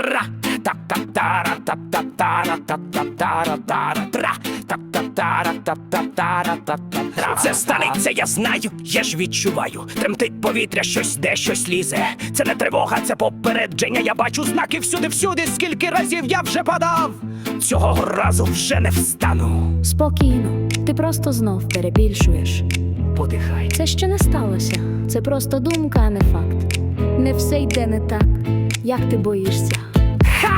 Тра, та та тара та та тара та та тара тара тра, та та тара та та тара та та. Це станеться, я знаю, я ж відчуваю. Тремтить повітря, щось де, щось лізе. Це не тривога, це попередження. Я бачу знаки всюди, всюди. Скільки разів я вже падав. Цього разу вже не встану. Спокійно, ти просто знов перебільшуєш. Подихай. Це ще не сталося. Це просто думка, а не факт. Не все йде не так, як ти боїшся.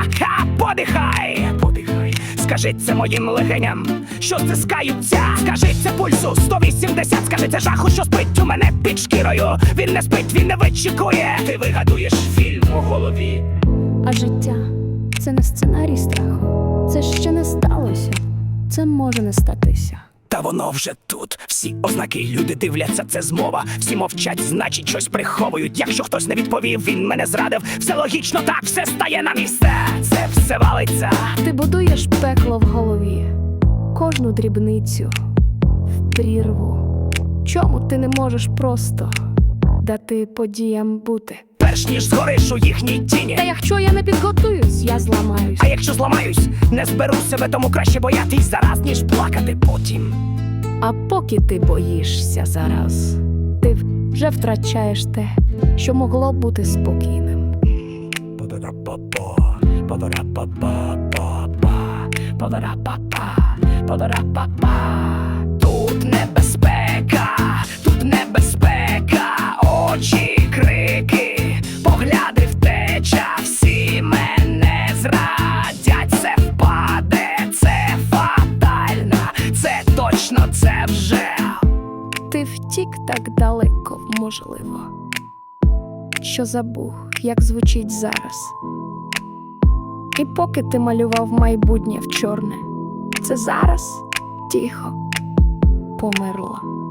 Ха-ха, подихай, подихай. Скажи це моїм легеням, що стискаються. Скажи це пульсу 180, скажи це жаху, що спить у мене під шкірою. Він не спить, він не вичікує. Ти вигадуєш фільм у голові. А життя це не сценарій страху. Це ще не сталося. Це може не статися. Та воно вже тут. Всі ознаки люди дивляться, це змова. Всі мовчать, значить, щось приховують. Якщо хтось не відповів, він мене зрадив. Все логічно, так все стає на місце. Це все валиться. Ти будуєш пекло в голові, кожну дрібницю в прірву. Чому ти не можеш просто дати подіям бути? Перш ніж згориш у їхній тіні. Та якщо я не підготуюсь, я зламаюсь. А якщо зламаюсь, не зберу себе, тому краще боятись зараз, ніж плакати потім. А поки ти боїшся зараз, ти вже втрачаєш те, що могло бути спокійним. Тут небезпека, точно, це вже. Ти втік так далеко, можливо, що забув, як звучить зараз. І поки ти малював майбутнє в чорне, це зараз тихо померло.